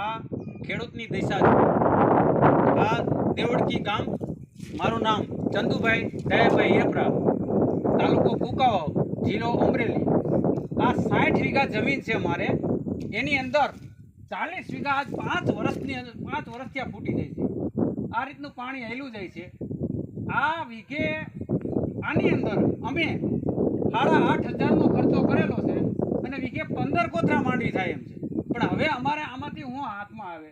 આ ખેડૂતની દિશા છે. આ દેવડકી ગામ, મારું નામ ચંદુભાઈ દયાભાઈ હેપરા તાલુકો કુકાવો, જિલ્લો અમરેલી. આ સાઠ વીઘા જમીન છે મારે. એની અંદર ચાલીસ વીઘા આજ પાંચ વર્ષની પાંચ વર્ષથી આ ફૂટી જાય છે. આ રીતનું પાણી હેલું જાય છે. આ વીઘે આની અંદર અમે સાડા આઠ હજારનો ખર્ચો કરેલો છે અને વીઘે પંદર કોથળા માંડવી થાય એમ છે. પણ હવે અમારે આમાંથી હું હાથમાં આવે.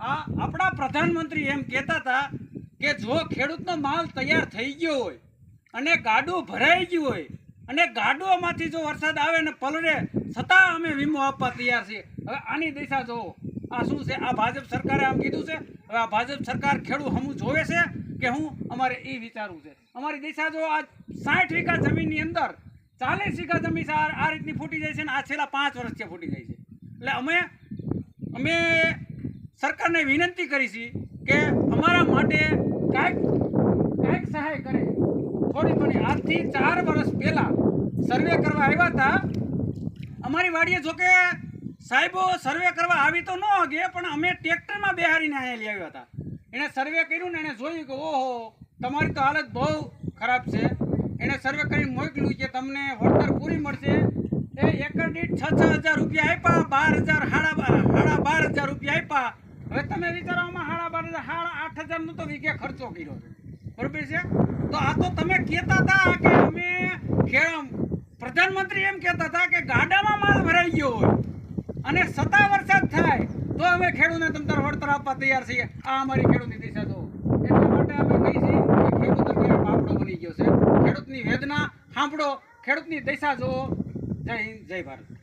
આ આપણા પ્રધાનમંત્રી એમ કહેતા હતા કે જો ખેડૂતનો માલ તૈયાર થઈ ગયો હોય અને ગાડું ભરાઈ ગયું હોય અને ગાડુઓમાંથી જો વરસાદ આવે ને પલળે, છતાં અમે વીમો આપવા તૈયાર છીએ. હવે આની દિશા જુઓ આ શું છે? આ ભાજપ સરકારે આમ કીધું છે? હવે આ ભાજપ સરકાર ખેડૂત હમું જોવે છે કે હું અમારે એ વિચારવું છે? અમારી દિશા જો આ સાઠ વીઘા જમીનની અંદર, ચાલીસ વીઘા જમીન આ રીતની ફૂટી જાય છે ને આ છેલ્લા પાંચ વર્ષથી ફૂટી જાય છે. એટલે અમે અમે સરકારને વિનંતી કરી છે કે અમારા માટે કાંઈક કાંઈક સહાય કરે. થોડી ઘણી આજથી ચાર વર્ષ પહેલાં સર્વે કરવા આવ્યા હતા. અમારી વાડીએ જોકે સાહેબો સર્વે કરવા આવી તો ન હગે, પણ અમે ટ્રેક્ટરમાં બેહારીને અહીંયા લઈ આવ્યા હતા. એણે સર્વે કર્યું ને એણે જોયું કે, ઓહો, તમારી તો હાલત બહુ ખરાબ છે. એણે સર્વે કરીને મોકલ્યું કે તમને વળતર પૂરી મળશે. એ એકર દીઠ છ છ હજાર રૂપિયા આપ્યા, બાર હજાર સાડા બાર સાડા બાર હજાર રૂપિયા આપ્યા. હવે તમે વિચારો, આમાં બાર હજાર સાડા આઠ હજારનો તો વીઘે ખર્ચો કર્યો છે. બરોબર છે? તો આ તો તમે કહેતા હતા કે અમે ખેડ પ્રધાનમંત્રી એમ કહેતા હતા કે ગાડામાં માલ ભરાઈ ગયો હોય અને સતા વરસાદ થાય, તો અમે ખેડૂતને તમ તાર વળતર આપવા તૈયાર છીએ. આ અમારી ખેડૂતની દિશા તો એટલા માટે અમે કહી છીએ કે ખેડૂત અત્યારે બાપડો બની ગયો છે. ખેડૂતની વેદના સાંભળો. ખેડૂતની દિશા જુઓ. જય હિન્દ જય ભારત.